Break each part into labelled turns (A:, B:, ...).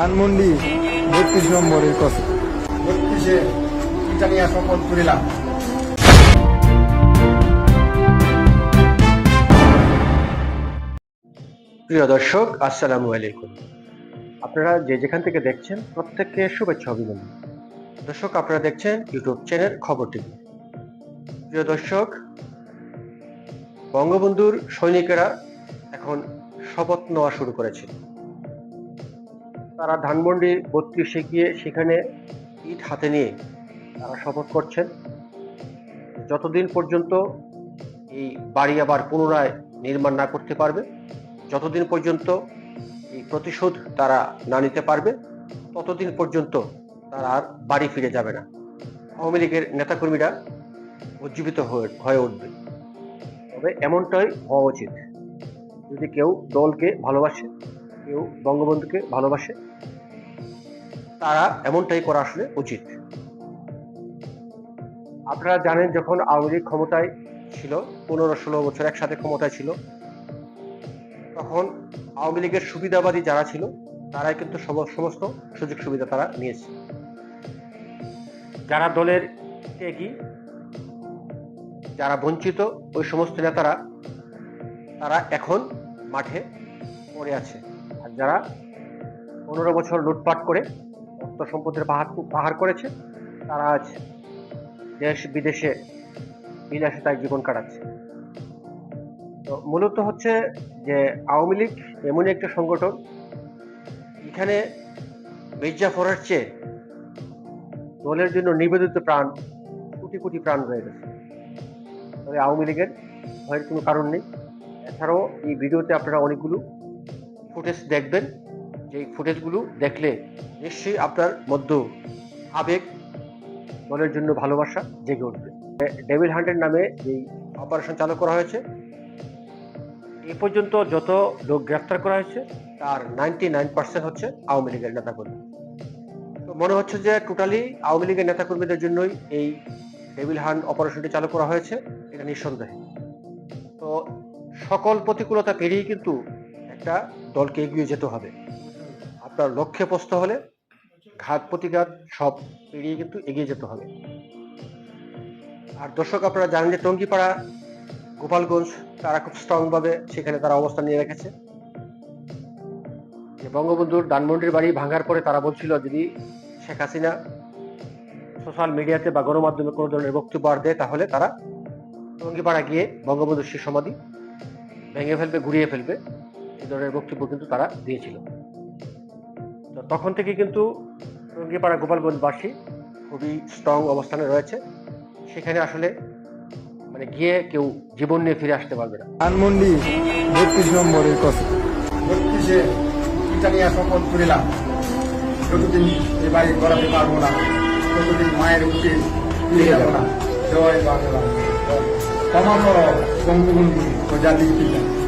A: ধানমন্ডি বত্রিশ নম্বরের কথা।
B: বত্রিশে ব্রিটানিয়া শপথ করিলাম
C: প্রিয় দর্শক আসসালামু আলাইকুম। আপনারা যে যেখান থেকে দেখছেন প্রত্যেককে শুভেচ্ছা অভিনন্দন। দর্শক আপনারা দেখছেন ইউটিউব চ্যানেল খবর টিভি। প্রিয় দর্শক বঙ্গবন্ধুর সৈনিকেরা এখন শপথ নেওয়া শুরু করেছে। তারা ধানমন্ডি বত্রিশে গিয়ে সেখানে ইট হাতে নিয়ে তারা শপথ করছেন। যতদিন পর্যন্ত এই বাড়ি আবার পুনরায় নির্মাণ না করতে পারবে, যতদিন পর্যন্ত এই প্রতিশোধ তারা না নিতে পারবে, ততদিন পর্যন্ত তারা আর বাড়ি ফিরে যাবে না। আওয়ামী লীগের নেতাকর্মীরা উজ্জীবিত হয়ে উঠবে। তবে এমনটাই হওয়া উচিত। যদি কেউ দলকে ভালোবাসে কেউ বঙ্গবন্ধুকে ভালোবাসে, তারা এমনটাই করা আসলে উচিত। আপনারা জানেন যখন আওয়ামী লীগ ক্ষমতায় ছিল, পনেরো ষোলো বছর একসাথে ক্ষমতায় ছিল, তখন আওয়ামী লীগের সুবিধাবাদী যারা ছিল, তারাই কিন্তু সম- সমস্ত সুযোগ সুবিধা তারা নিয়েছে। যারা দলের ত্যাগী, যারা বঞ্চিত, ওই সমস্ত নেতারা, তারা এখন মাঠে পড়ে আছে। যারা পনেরো বছর লুটপাট করে অর্থ সম্পদের পাহাড় পাহাড় করেছে, তারা আজ দেশ বিদেশে বিলাসিতায় জীবন কাটাচ্ছে। তো মূলত হচ্ছে যে আওয়ামী লীগ এমনই একটা সংগঠন এখানে মির্জাফরের চেয়ে দলের জন্য নিবেদিত প্রাণ, কোটি কোটি প্রাণ রয়ে গেছে। তবে আওয়ামী লীগের ভয়ের কোনো কারণ নেই। এছাড়াও এই ভিডিওতে আপনারা অনেকগুলো ফুটেজ দেখবেন যে ফুটেজগুলো দেখলে নিশ্চয়ই আপনার মধ্য আবেগ, মনের জন্য ভালোবাসা জেগে উঠবে। ডেভিল হান্টের নামে এই অপারেশন চালু করা হয়েছে, এ পর্যন্ত যত লোক গ্রেফতার করা হয়েছে, তার নাইনটি নাইন পার্সেন্ট হচ্ছে আওয়ামী লীগের নেতাকর্মী। তো মনে হচ্ছে যে টোটালি আওয়ামী লীগের নেতাকর্মীদের জন্যই এই ডেভিল হান্ট অপারেশনটি চালু করা হয়েছে, এটা নিঃসন্দেহে। তো সকল প্রতিকূলতা পেরিয়ে কিন্তু একটা দলকে এগিয়ে যেতে হবে। আপনার লক্ষ্যে পৌঁছতে হলে ঘাত প্রতিঘাত সব পেরিয়ে কিন্তু এগিয়ে যেতে হবে। আর দর্শক, আপনারা জানেন যে টঙ্গিপাড়া, গোপালগঞ্জ, তারা খুব স্ট্রং ভাবে সেখানে তারা অবস্থান নিয়ে রেখেছে। যে বঙ্গবন্ধুর ডানমন্ডির বাড়ি ভাঙার পরে তারা বলছিল যদি শেখ হাসিনা সোশ্যাল মিডিয়াতে বা গণমাধ্যমে কোনো ধরনের বক্তব্য আর দেয়, তাহলে তারা টঙ্গিপাড়া গিয়ে বঙ্গবন্ধুর সেই সমাধি ভেঙে ফেলবে ঘুরিয়ে ফেলবে। এই ধরনের বক্তব্য কিন্তু তারা দিয়েছিল। তো তখন থেকে কিন্তু টঙ্গিপাড়া গোপালগঞ্জবাসী খুবই স্ট্রং অবস্থানে রয়েছে। সেখানে আসলে মানে গিয়ে কেউ জীবন নিয়ে ফিরে আসতে পারবে না।
A: ধানমন্ডি বত্রিশ নম্বরের কথা।
B: বত্রিশে ব্রিটানিয়া শপথ করিলাম। যতদিন এ বাড়ি করাতে পারব না, ততদিন মায়ের উঠে ফিরে যাব না। জয় বাংলা। ক্ষমা বঙ্গবন্ধু ও জাতির পিতা।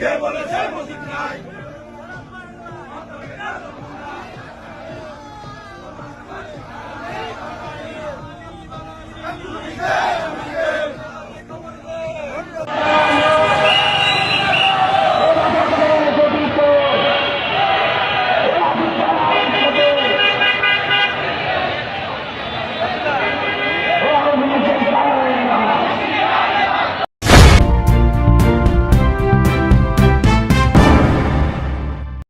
D: Give one a